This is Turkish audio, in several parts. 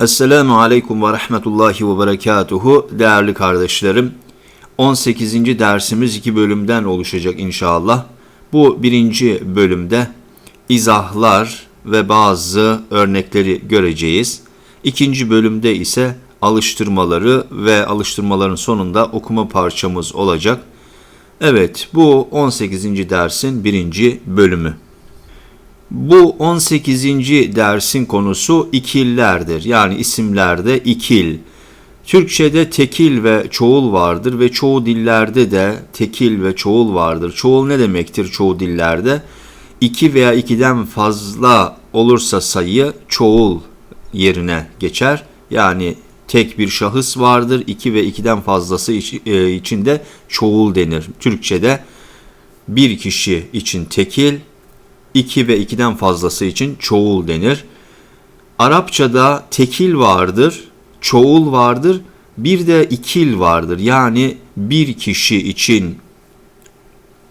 Esselamu Aleyküm ve Rahmetullahi ve Berekatuhu değerli kardeşlerim. 18. dersimiz iki bölümden oluşacak inşallah. Bu birinci bölümde izahlar ve bazı örnekleri göreceğiz. İkinci bölümde ise alıştırmaları ve alıştırmaların sonunda okuma parçamız olacak. Evet bu 18. dersin birinci bölümü. Bu 18. dersin konusu ikillerdir. Yani isimlerde ikil. Türkçe'de tekil ve çoğul vardır ve çoğu dillerde de tekil ve çoğul vardır. Çoğul ne demektir çoğu dillerde? İki veya ikiden fazla olursa sayı çoğul yerine geçer. Yani tek bir şahıs vardır. iki ve ikiden fazlası e, içinde çoğul denir. Türkçe'de bir kişi için tekil, 2 ve 2'den fazlası için çoğul denir. Arapçada tekil vardır, çoğul vardır, bir de ikil vardır. Yani bir kişi için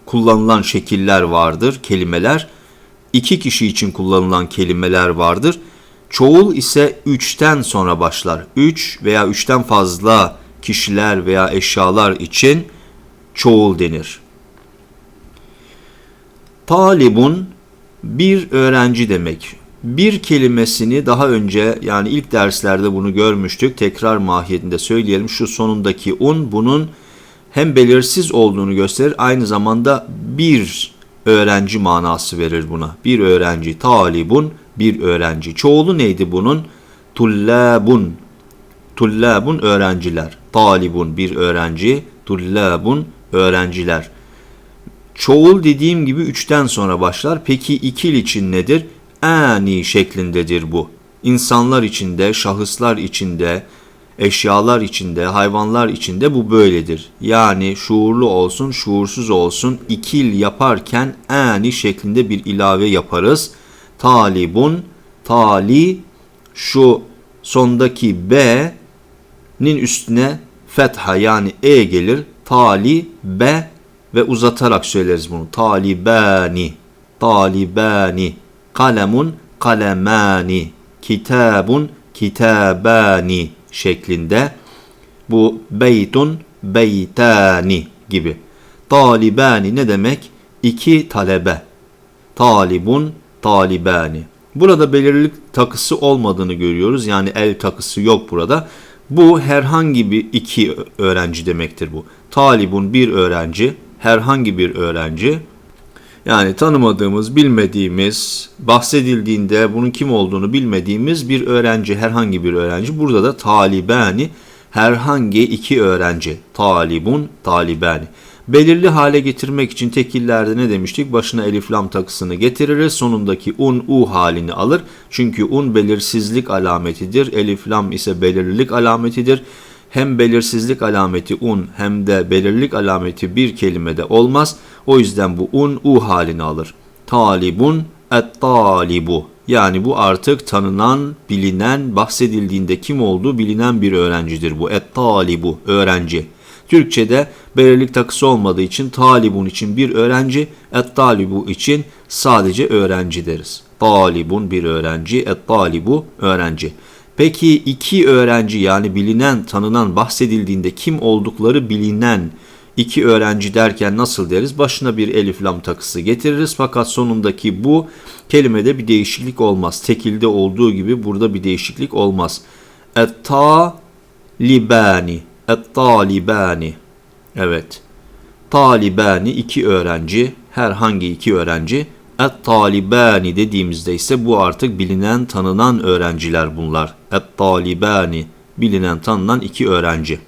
kullanılan şekiller vardır, kelimeler. İki kişi için kullanılan kelimeler vardır. Çoğul ise üçten sonra başlar. Üç veya üçten fazla kişiler veya eşyalar için çoğul denir. Talibun bir öğrenci demek. Bir kelimesini daha önce yani ilk derslerde bunu görmüştük. Tekrar mahiyetinde söyleyelim. Şu sonundaki un bunun hem belirsiz olduğunu gösterir aynı zamanda bir öğrenci manası verir buna. Bir öğrenci talibun bir öğrenci. Çoğulu neydi bunun? Tullabun. Tullabun öğrenciler. Talibun bir öğrenci. Tullabun öğrenciler. Çoğul dediğim gibi üçten sonra başlar. Peki ikil için nedir? Ani şeklindedir bu. İnsanlar içinde, şahıslar içinde, eşyalar içinde, hayvanlar içinde bu böyledir. Yani şuurlu olsun, şuursuz olsun ikil yaparken ani şeklinde bir ilave yaparız. Talibun, tali şu sondaki B'nin üstüne fetha yani E gelir. Tali B ve uzatarak söyleriz bunu. Talibani, talibani, kalemun, kalemani, kitabun, kitabani şeklinde. Bu beytun, beytani gibi. Talibani ne demek? İki talebe. Talibun, talibani. Burada belirlilik takısı olmadığını görüyoruz. Yani el takısı yok burada. Bu herhangi bir iki öğrenci demektir bu. Talibun bir öğrenci, herhangi bir öğrenci yani tanımadığımız, bilmediğimiz, bahsedildiğinde bunun kim olduğunu bilmediğimiz bir öğrenci, herhangi bir öğrenci. Burada da talibani, herhangi iki öğrenci. Talibun, talibani. Belirli hale getirmek için tekillerde ne demiştik? Başına elif lam takısını getiririz. Sonundaki un, u halini alır. Çünkü un belirsizlik alametidir. Elif lam ise belirlilik alametidir hem belirsizlik alameti un hem de belirlilik alameti bir kelimede olmaz. O yüzden bu un u halini alır. Talibun et talibu. Yani bu artık tanınan, bilinen, bahsedildiğinde kim olduğu bilinen bir öğrencidir bu. Et talibu, öğrenci. Türkçe'de belirlilik takısı olmadığı için talibun için bir öğrenci, et talibu için sadece öğrenci deriz. Talibun bir öğrenci, et talibu öğrenci. Peki iki öğrenci yani bilinen, tanınan bahsedildiğinde kim oldukları bilinen iki öğrenci derken nasıl deriz? Başına bir elif lam takısı getiririz fakat sonundaki bu kelimede bir değişiklik olmaz. Tekilde olduğu gibi burada bir değişiklik olmaz. Et-talibani, et-talibani. Evet. Talibani iki öğrenci, herhangi iki öğrenci Et-talibani dediğimizde ise bu artık bilinen tanınan öğrenciler bunlar. Et-talibani bilinen tanınan iki öğrenci.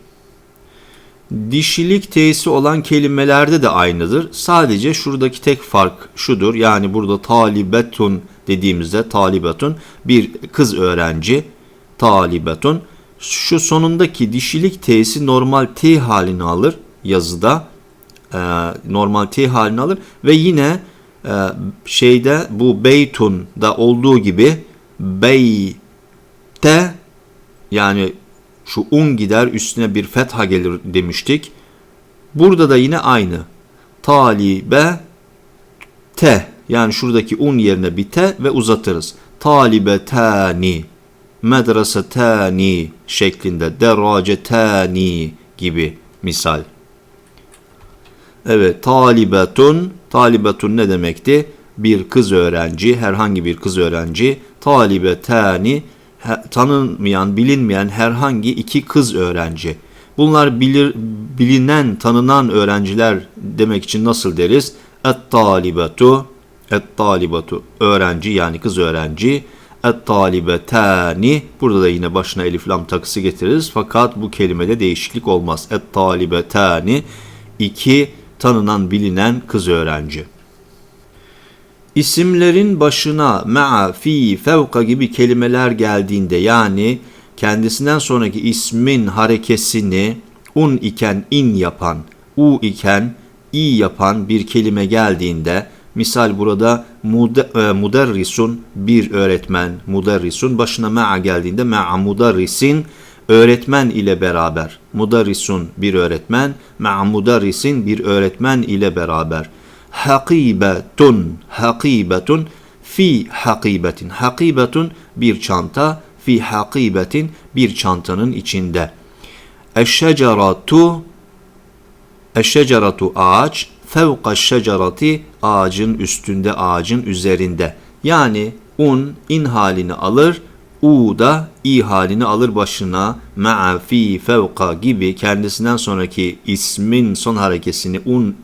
Dişilik teisi olan kelimelerde de aynıdır. Sadece şuradaki tek fark şudur. Yani burada talibetun dediğimizde talibetun bir kız öğrenci talibetun. Şu sonundaki dişilik teisi normal T halini alır yazıda. E, normal T halini alır ve yine ee, şeyde bu beytun'da olduğu gibi beyte yani şu un gider üstüne bir fetha gelir demiştik. Burada da yine aynı. Talibe te yani şuradaki un yerine bir te ve uzatırız. Talibetani medresetani şeklinde deracetani gibi misal. Evet, talibetun. Talibetun ne demekti? Bir kız öğrenci, herhangi bir kız öğrenci. Talibetani, tanınmayan, bilinmeyen herhangi iki kız öğrenci. Bunlar bilir, bilinen, tanınan öğrenciler demek için nasıl deriz? Et-talibetu, et-talibatu, öğrenci yani kız öğrenci. Et-talibetani, burada da yine başına elif lam takısı getiririz. Fakat bu kelimede değişiklik olmaz. Et-talibetani, iki tanınan bilinen kız öğrenci. İsimlerin başına ma'a, fi, fevka gibi kelimeler geldiğinde yani kendisinden sonraki ismin harekesini un iken in yapan, u iken i yapan bir kelime geldiğinde misal burada e, muderrisun bir öğretmen, muderrisun başına ma'a geldiğinde ma'a muderrisin öğretmen ile beraber. Mudarrisun bir öğretmen, ma'a mudarrisin bir öğretmen ile beraber. Hakibetun, hakibetun fi hakibetin. Hakibetun bir çanta, fi hakibetin bir çantanın içinde. Eşşeceratu Eşşeceratu ağaç, fevka şecerati ağacın üstünde, ağacın üzerinde. Yani un in halini alır, U da i halini alır başına ma'a fi fevka gibi kendisinden sonraki ismin son harekesini un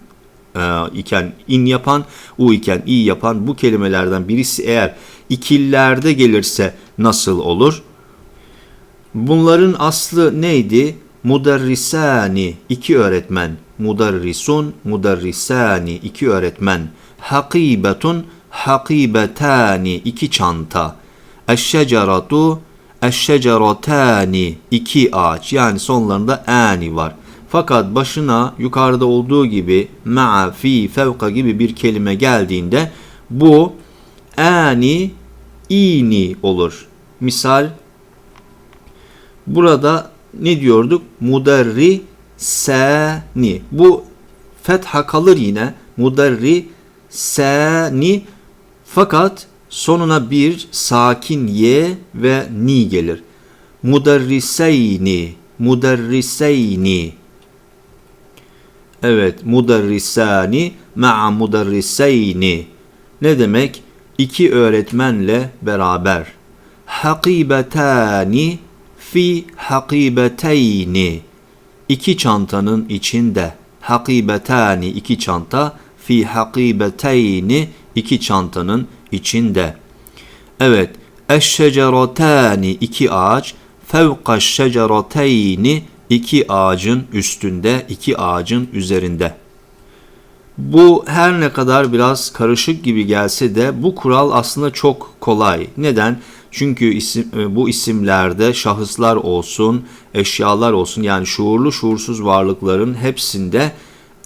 e, iken in yapan, u iken i yapan bu kelimelerden birisi eğer ikillerde gelirse nasıl olur? Bunların aslı neydi? Mudarrisani iki öğretmen. Mudarrisun, mudarrisani iki öğretmen. Hakibetun, hakibetani iki çanta. Eşşeceratu, eşşeceratani iki ağaç yani sonlarında ani var. Fakat başına yukarıda olduğu gibi ma'a, fi, fevka gibi bir kelime geldiğinde bu ani, ini olur. Misal burada ne diyorduk? Muderri sani. Bu fetha kalır yine. Muderri sani. Fakat sonuna bir sakin ye ve ni gelir. Muderriseyni, muderriseyni. Evet, muderrisani ma'a muderriseyni. Ne demek? İki öğretmenle beraber. Hakibetani fi hakibeteyni. İki çantanın içinde. Hakibetani iki çanta fi hakibeteyni iki çantanın içinde. Evet, eşşeceratani iki ağaç, fevka şecerateyni iki ağacın üstünde, iki ağacın üzerinde. Bu her ne kadar biraz karışık gibi gelse de bu kural aslında çok kolay. Neden? Çünkü isim, e, bu isimlerde şahıslar olsun, eşyalar olsun yani şuurlu şuursuz varlıkların hepsinde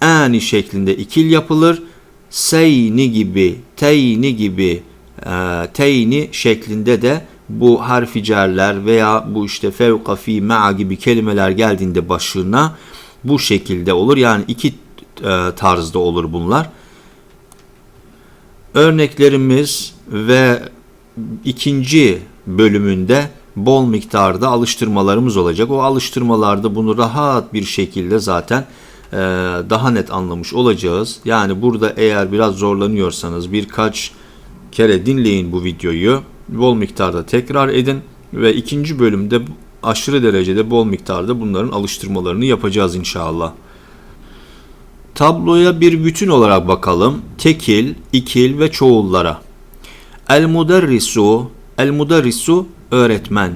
ani şeklinde ikil yapılır seyni gibi, teyni gibi, e, teyni şeklinde de bu harfi cerler veya bu işte fevka fi ma'a gibi kelimeler geldiğinde başına bu şekilde olur. Yani iki e, tarzda olur bunlar. Örneklerimiz ve ikinci bölümünde bol miktarda alıştırmalarımız olacak. O alıştırmalarda bunu rahat bir şekilde zaten daha net anlamış olacağız. Yani burada eğer biraz zorlanıyorsanız birkaç kere dinleyin bu videoyu. Bol miktarda tekrar edin ve ikinci bölümde aşırı derecede bol miktarda bunların alıştırmalarını yapacağız inşallah. Tabloya bir bütün olarak bakalım. Tekil, ikil ve çoğullara. El muderrisu, el muderrisu öğretmen.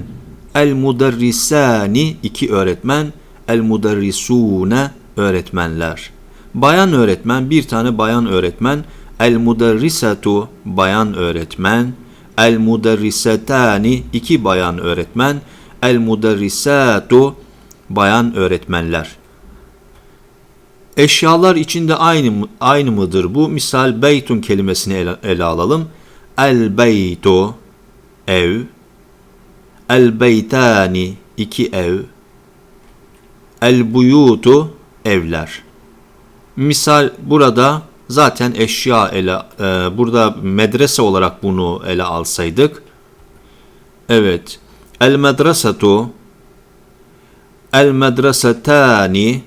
El muderrisani iki öğretmen. El muderrisune öğretmenler. Bayan öğretmen bir tane bayan öğretmen. El muderrisatu bayan öğretmen. El muderrisetani iki bayan öğretmen. El muderrisatu bayan öğretmenler. Eşyalar içinde aynı aynı mıdır bu? Misal beytun kelimesini ele, ele alalım. El beytu ev. El beytani iki ev. El buyutu evler. Misal burada zaten eşya ele e, burada medrese olarak bunu ele alsaydık. Evet. El medresetu El medresetani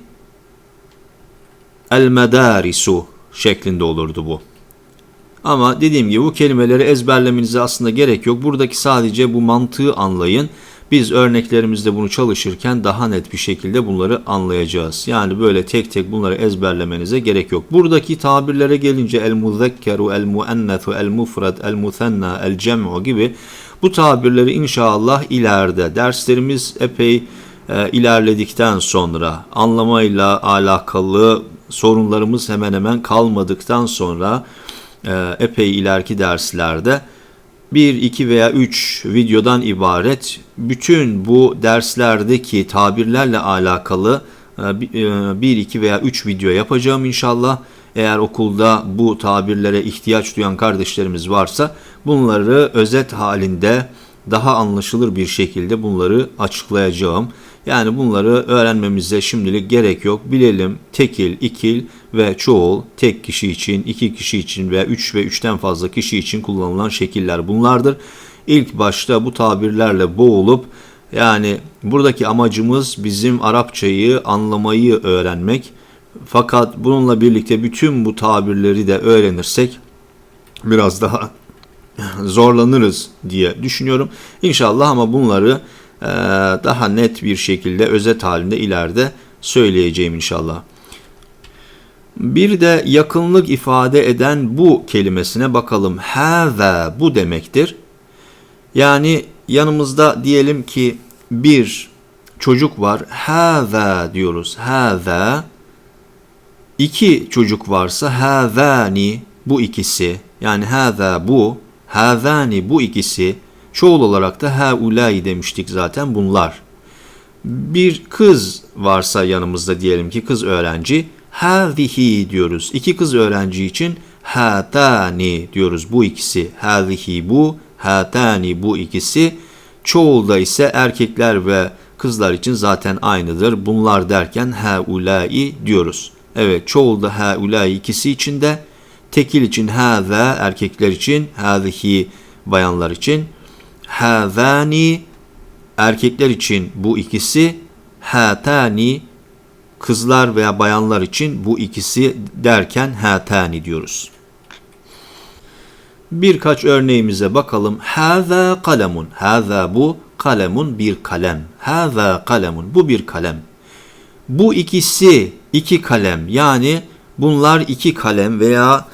El medarisu şeklinde olurdu bu. Ama dediğim gibi bu kelimeleri ezberlemenize aslında gerek yok. Buradaki sadece bu mantığı anlayın. Biz örneklerimizde bunu çalışırken daha net bir şekilde bunları anlayacağız. Yani böyle tek tek bunları ezberlemenize gerek yok. Buradaki tabirlere gelince el muzekkeru, el muennetu, el mufrad, el musenna, el cem'u gibi bu tabirleri inşallah ileride derslerimiz epey e, ilerledikten sonra anlamayla alakalı sorunlarımız hemen hemen kalmadıktan sonra e, epey ileriki derslerde bir, iki veya üç videodan ibaret bütün bu derslerdeki tabirlerle alakalı e, bir, iki veya üç video yapacağım inşallah. Eğer okulda bu tabirlere ihtiyaç duyan kardeşlerimiz varsa bunları özet halinde daha anlaşılır bir şekilde bunları açıklayacağım. Yani bunları öğrenmemize şimdilik gerek yok. Bilelim tekil, ikil ve çoğul tek kişi için, iki kişi için veya üç ve üçten fazla kişi için kullanılan şekiller bunlardır. İlk başta bu tabirlerle boğulup yani buradaki amacımız bizim Arapçayı anlamayı öğrenmek. Fakat bununla birlikte bütün bu tabirleri de öğrenirsek biraz daha zorlanırız diye düşünüyorum. İnşallah ama bunları daha net bir şekilde özet halinde ileride söyleyeceğim inşallah. Bir de yakınlık ifade eden bu kelimesine bakalım. Have bu demektir. Yani yanımızda diyelim ki bir çocuk var. Have diyoruz. Have. İki çocuk varsa havani bu ikisi. Yani have bu. Havani bu ikisi. Çoğul olarak da haulâi demiştik zaten bunlar. Bir kız varsa yanımızda diyelim ki kız öğrenci hâzihi diyoruz. İki kız öğrenci için hatani diyoruz. Bu ikisi hâzihi bu, hatani bu ikisi. Çoğulda ise erkekler ve kızlar için zaten aynıdır. Bunlar derken haulâi diyoruz. Evet çoğulda haulâi ikisi için de tekil için hâzâ erkekler için hâzihi bayanlar için Hazani erkekler için bu ikisi, hatani kızlar veya bayanlar için bu ikisi derken hatani diyoruz. Birkaç örneğimize bakalım. Haza kalemun. Haza bu kalemun bir kalem. Haza kalemun. Bu bir kalem. Bu ikisi iki kalem. Yani bunlar iki kalem veya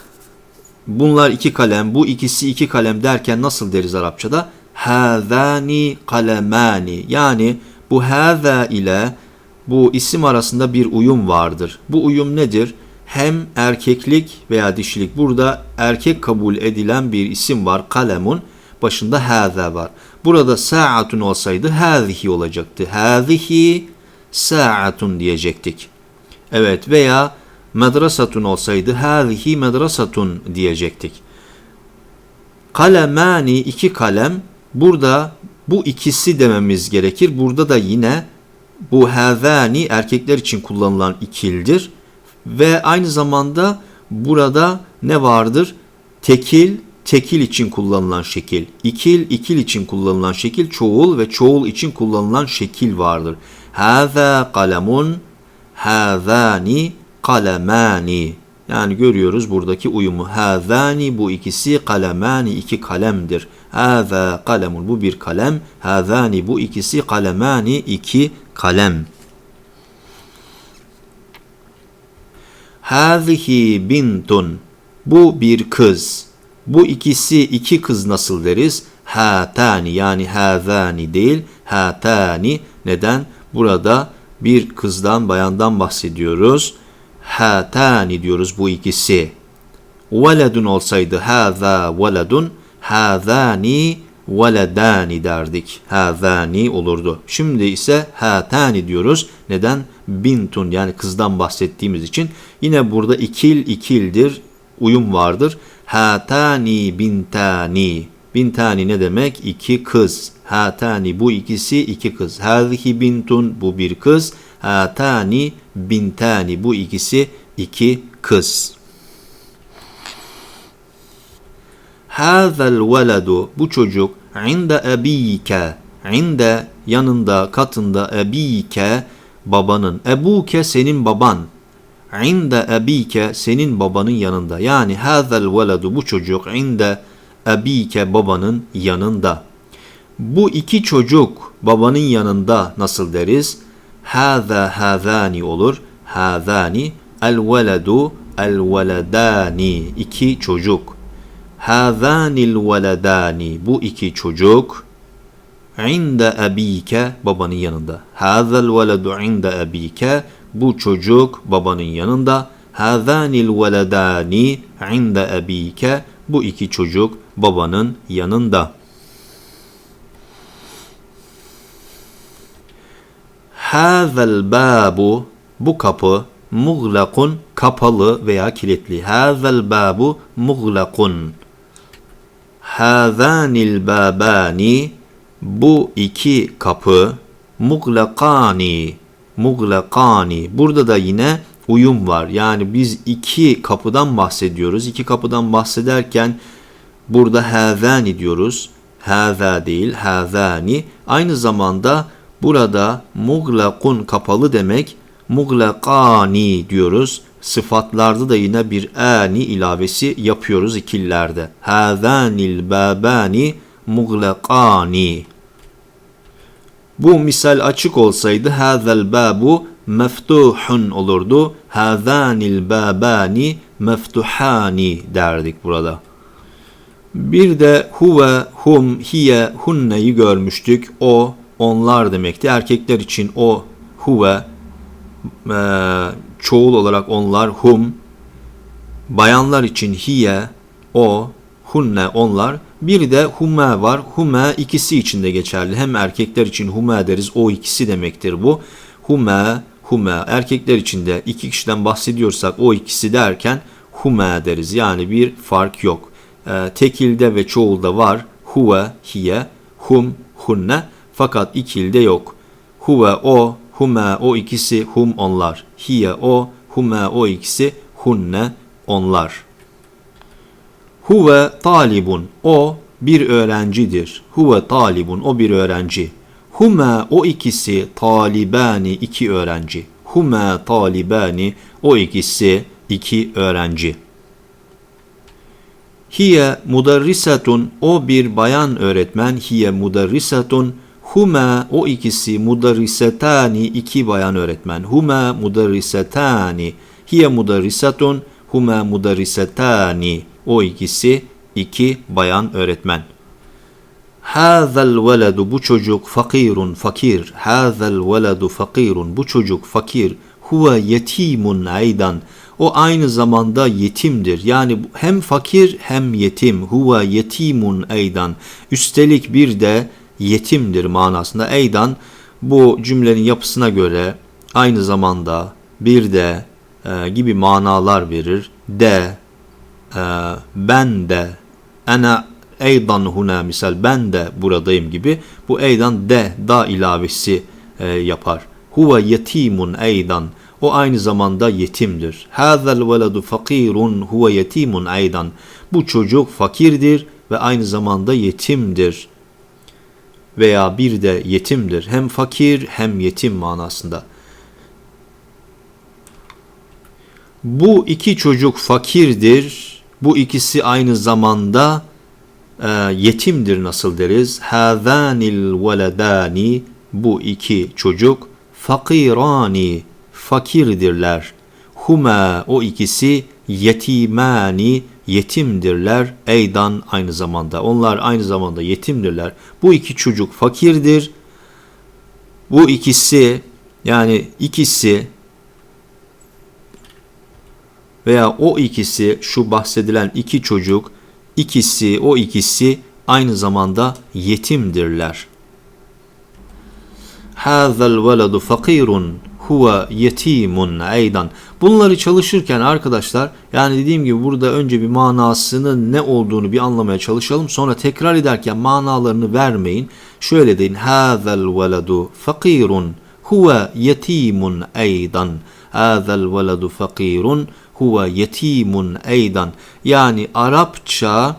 bunlar iki kalem, bu ikisi iki kalem derken nasıl deriz Arapçada? Hâzâni kalemâni yani bu hâzâ ile bu isim arasında bir uyum vardır. Bu uyum nedir? Hem erkeklik veya dişilik burada erkek kabul edilen bir isim var kalemun başında hâzâ var. Burada sa'atun olsaydı hâzihi olacaktı. Hâzihi sa'atun diyecektik. Evet veya medrasatun olsaydı hâzihi medrasatun diyecektik. Kalemani iki kalem Burada bu ikisi dememiz gerekir. Burada da yine bu hevani erkekler için kullanılan ikildir. Ve aynı zamanda burada ne vardır? Tekil, tekil için kullanılan şekil. İkil, ikil için kullanılan şekil. Çoğul ve çoğul için kullanılan şekil vardır. Hâzâ kalemun, hâzâni kalemani. Yani görüyoruz buradaki uyumu. Hâzâni bu ikisi kalemani iki kalemdir. Hâzâ kalemun bu bir kalem. Hâzâni bu ikisi kalemani iki kalem. Hâzihi bintun bu bir kız. Bu ikisi iki kız nasıl deriz? Hatani yani hâzâni değil hatani. Neden? Burada bir kızdan bayandan bahsediyoruz hatani diyoruz bu ikisi. Veledun olsaydı haza veledun hazani veledani derdik. Hazani olurdu. Şimdi ise hatani diyoruz. Neden? Bintun yani kızdan bahsettiğimiz için. Yine burada ikil ikildir. Uyum vardır. Hatani bintani. Bintani ne demek? İki kız. Hatani bu ikisi iki kız. Hazihi bintun bu bir kız. Hatani bintani bu ikisi iki kız. Hazel veledu bu çocuk inde ebike inde yanında katında ebike babanın. Ebuke senin baban inde ebike senin babanın yanında. Yani hazel veladu bu çocuk inde ebike babanın yanında. Bu iki çocuk babanın yanında nasıl deriz? Haza hazani olur. Hazani el veledu el veledani iki çocuk hazanil veledani bu iki çocuk inde ebike babanın yanında. Hazel veledu inde ebike bu çocuk babanın yanında. Hazanil veledani inde ebike bu iki çocuk babanın yanında. Hazel babu bu kapı muğlakun kapalı veya kilitli. Hazel babu muğlakun. Hazanil babani bu iki kapı muglakani muglakani burada da yine uyum var. Yani biz iki kapıdan bahsediyoruz. İki kapıdan bahsederken burada hazani diyoruz. Haza değil hazani. Aynı zamanda burada muglakun kapalı demek muglakani diyoruz. Sıfatlarda da yine bir ani ilavesi yapıyoruz ikillerde. Hazanil babani muglakani. Bu misal açık olsaydı hazel babu meftuhun olurdu. Hazanil babani meftuhani derdik burada. Bir de huve, hum, hiye, hunneyi görmüştük. O, onlar demekti. Erkekler için o, huve, e, çoğul olarak onlar, hum. Bayanlar için hiye, o, hunne, onlar. Bir de hume var. Hume ikisi için de geçerli. Hem erkekler için hume deriz. O ikisi demektir bu. Hume, hume. Erkekler için de iki kişiden bahsediyorsak o ikisi derken hume deriz. Yani bir fark yok. E, tekilde ve çoğulda var. Huve, hiye, hum, hunne. Fakat ikilde yok. Huve o, hume o ikisi, hum onlar. Hiye o, hume o ikisi, hunne onlar. Huve talibun. O bir öğrencidir. Huve talibun. O bir öğrenci. Hume o ikisi talibani iki öğrenci. Hume talibani o ikisi iki öğrenci. Hiye mudarrisatun o bir bayan öğretmen. Hiye mudarrisatun Hume o ikisi mudarrisetani iki bayan öğretmen. Hume mudarrisetani. Hiye mudarrisatun Hume mudarrisetani o ikisi iki bayan öğretmen. Hazel veledu bu çocuk fakirun fakir. Hazel veledu fakirun bu çocuk fakir. Huve yetimun aydan. O aynı zamanda yetimdir. Yani hem fakir hem yetim. Huve yetimun aydan. Üstelik bir de yetimdir manasında. Eydan bu cümlenin yapısına göre aynı zamanda bir de e, gibi manalar verir. De, e, ben de, ana eydan huna misal ben de buradayım gibi bu eydan de da ilavesi e, yapar. Huve yetimun eydan o aynı zamanda yetimdir. Hazel veladu fakirun huve yetimun eydan. Bu çocuk fakirdir ve aynı zamanda yetimdir. Veya bir de yetimdir. Hem fakir hem yetim manasında. Bu iki çocuk fakirdir. Bu ikisi aynı zamanda e, yetimdir nasıl deriz? Hazanil veledani bu iki çocuk fakirani fakirdirler. Huma o ikisi yetimani yetimdirler. Eydan aynı zamanda. Onlar aynı zamanda yetimdirler. Bu iki çocuk fakirdir. Bu ikisi yani ikisi veya o ikisi şu bahsedilen iki çocuk ikisi o ikisi aynı zamanda yetimdirler. Hazal veladu fakirun huve yetimun aydan. Bunları çalışırken arkadaşlar yani dediğim gibi burada önce bir manasının ne olduğunu bir anlamaya çalışalım. Sonra tekrar ederken manalarını vermeyin. Şöyle deyin. Hazal veladu fakirun huve yetimun aydan. Hazal veladu fakirun huve yetimun eydan. Yani Arapça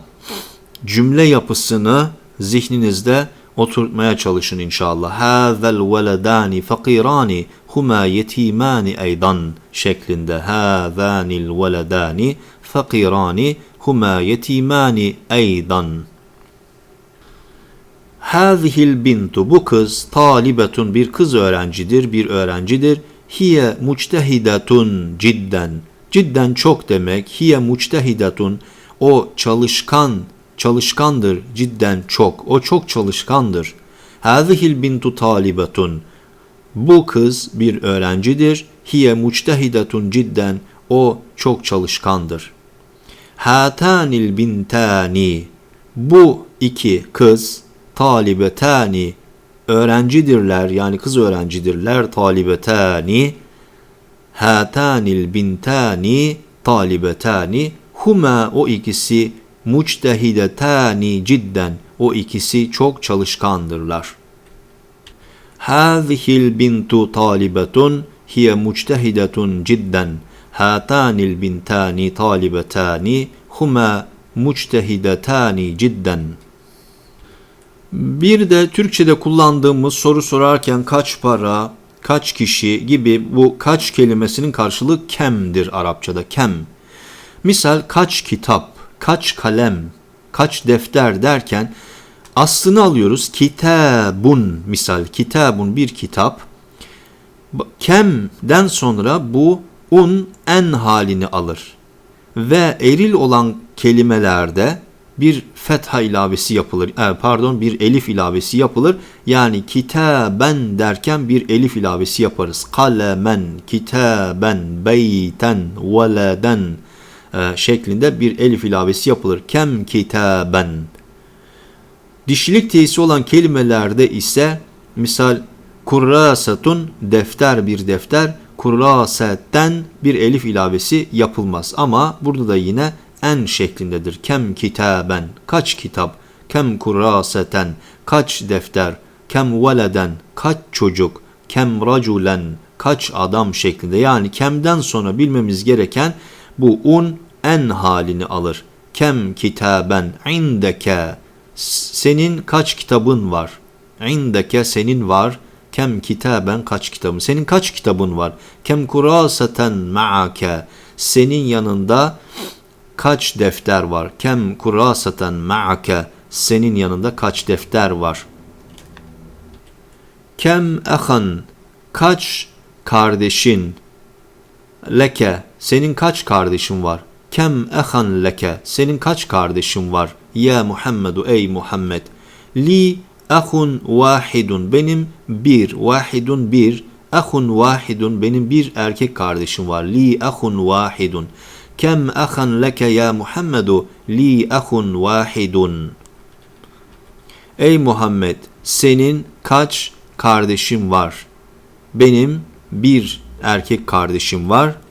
cümle yapısını zihninizde oturtmaya çalışın inşallah. Hâzel veledâni fakirâni huma yetimâni eydan şeklinde. Hâzânil veledâni fakirâni huma yetimâni eydan. Hâzihil bintu bu kız talibetun bir kız öğrencidir, bir öğrencidir. Hiye muçtehidetun cidden. Cidden çok demek. Hiye muçtehidetun. O çalışkan, çalışkandır cidden çok. O çok çalışkandır. Hâzihil bintu talibetun. Bu kız bir öğrencidir. Hiye muçtehidetun cidden. O çok çalışkandır. Hatanil bintani. Bu iki kız talibetani öğrencidirler yani kız öğrencidirler talibetani hatanil bintani talibetani huma o ikisi muçtehidetani cidden o ikisi çok çalışkandırlar. Hâzihil bintu talibetun hiye muçtehidetun cidden hatanil bintani talibetani huma muçtehidetani cidden bir de Türkçe'de kullandığımız soru sorarken kaç para, kaç kişi gibi bu kaç kelimesinin karşılığı kemdir Arapçada kem. Misal kaç kitap, kaç kalem, kaç defter derken aslını alıyoruz. Kitabun misal kitabun bir kitap. Kemden sonra bu un en halini alır. Ve eril olan kelimelerde bir fetha ilavesi yapılır. E, pardon bir elif ilavesi yapılır. Yani kitaben derken bir elif ilavesi yaparız. Kalemen, kitaben, beyten, veleden şeklinde bir elif ilavesi yapılır. Kem kitaben. Dişilik teyisi olan kelimelerde ise misal kurrasatun defter bir defter kurrasetten bir elif ilavesi yapılmaz. Ama burada da yine en şeklindedir. Kem kitaben, kaç kitap, kem kuraseten, kaç defter, kem veleden, kaç çocuk, kem raculen, kaç adam şeklinde. Yani kemden sonra bilmemiz gereken bu un en halini alır. Kem kitaben indeke, senin kaç kitabın var? İndeke senin var. Kem kitaben kaç kitabın? Senin kaç kitabın var? Kem kuraseten ma'ake, senin yanında kaç defter var? Kem kurasaten ma'ake senin yanında kaç defter var? Kem ehan kaç kardeşin leke senin kaç kardeşin var? Kem ehan leke senin kaç kardeşin var? Ya Muhammedu ey Muhammed li ahun vahidun benim bir vahidun bir ahun vahidun benim bir erkek kardeşim var li ahun vahidun Kem ahan leke ya Muhammedu li ahun vahidun. Ey Muhammed senin kaç kardeşim var? Benim bir erkek kardeşim var.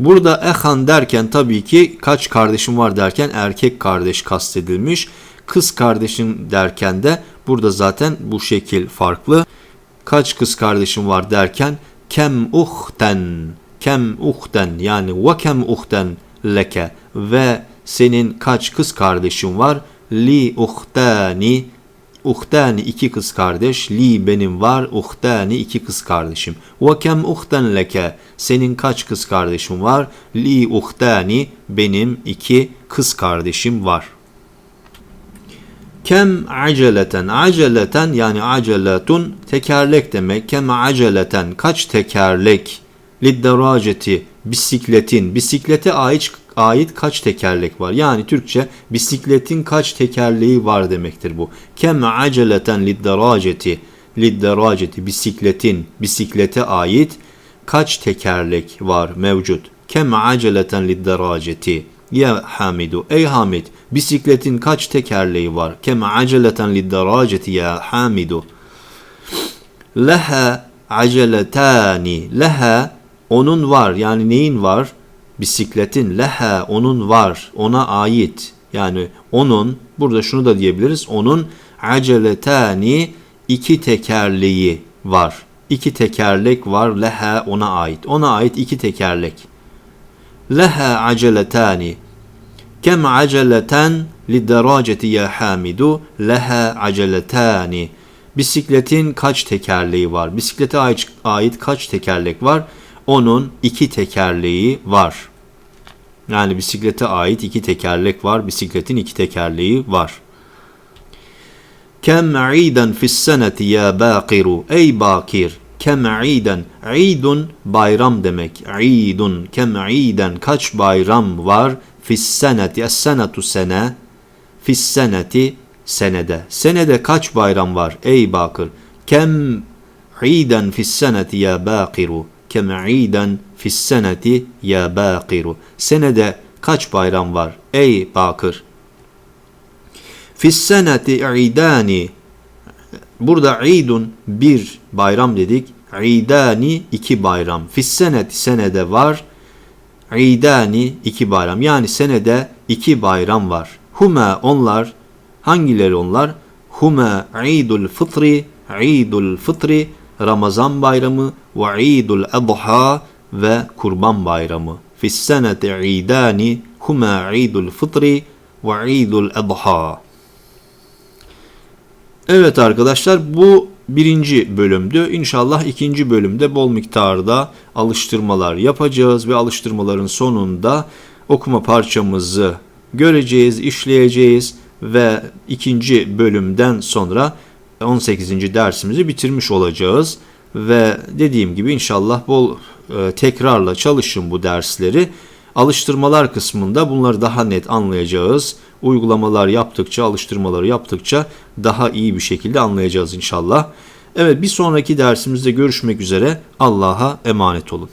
Burada ehan derken tabii ki kaç kardeşim var derken erkek kardeş kastedilmiş. Kız kardeşim derken de burada zaten bu şekil farklı. Kaç kız kardeşim var derken kem uhten kem uhten yani ve kem uhten leke ve senin kaç kız kardeşin var? Li uhtani uhtani iki kız kardeş, li benim var, uhtani iki kız kardeşim. Ve kem uhten leke senin kaç kız kardeşin var? Li uhtani benim iki kız kardeşim var. Kem aceleten, aceleten yani aceletun tekerlek demek. Kem aceleten kaç tekerlek lidderaceti bisikletin bisiklete ait ait kaç tekerlek var? Yani Türkçe bisikletin kaç tekerleği var demektir bu. Kem aceleten lidderaceti lidderaceti bisikletin bisiklete ait kaç tekerlek var mevcut? Kem aceleten lidderaceti ya Hamidu ey Hamid bisikletin kaç tekerleği var? Kem aceleten lidderaceti ya Hamidu leha aceletani leha onun var yani neyin var? Bisikletin leha onun var ona ait yani onun burada şunu da diyebiliriz onun aceletani iki tekerleği var. İki tekerlek var leha ona ait. Ona ait iki tekerlek. Leha aceletani kem aceleten lideraceti ya hamidu leha aceletani. Bisikletin kaç tekerleği var? Bisiklete ait, ait kaç tekerlek var? Onun iki tekerleği var. Yani bisiklete ait iki tekerlek var. Bisikletin iki tekerleği var. Kem iden fis seneti ya bakiru. Ey bakir. Kem iden. İdun bayram demek. İdun. Kem iden. Kaç bayram var? Fis seneti. Es senetu sene. Fis seneti senede. Senede kaç bayram var ey bakır? Kem iden fis seneti ya bakiru. Kem iden fis seneti ya bakiru. Senede kaç bayram var ey bakır? Fis seneti idani. Burada idun bir bayram dedik. İdani iki bayram. Fis seneti senede var. İdani iki bayram. Yani senede iki bayram var. Huma onlar hangileri onlar? Huma İdul Fıtri, İdul Fıtri Ramazan bayramı ve İdul Adha ve Kurban bayramı. Fis seneti idani huma İdul Fıtri ve İdul Adha. Evet arkadaşlar bu birinci bölümdü. İnşallah ikinci bölümde bol miktarda alıştırmalar yapacağız ve alıştırmaların sonunda okuma parçamızı göreceğiz, işleyeceğiz ve ikinci bölümden sonra 18. dersimizi bitirmiş olacağız. Ve dediğim gibi inşallah bol tekrarla çalışın bu dersleri. Alıştırmalar kısmında bunları daha net anlayacağız. Uygulamalar yaptıkça, alıştırmaları yaptıkça daha iyi bir şekilde anlayacağız inşallah. Evet bir sonraki dersimizde görüşmek üzere. Allah'a emanet olun.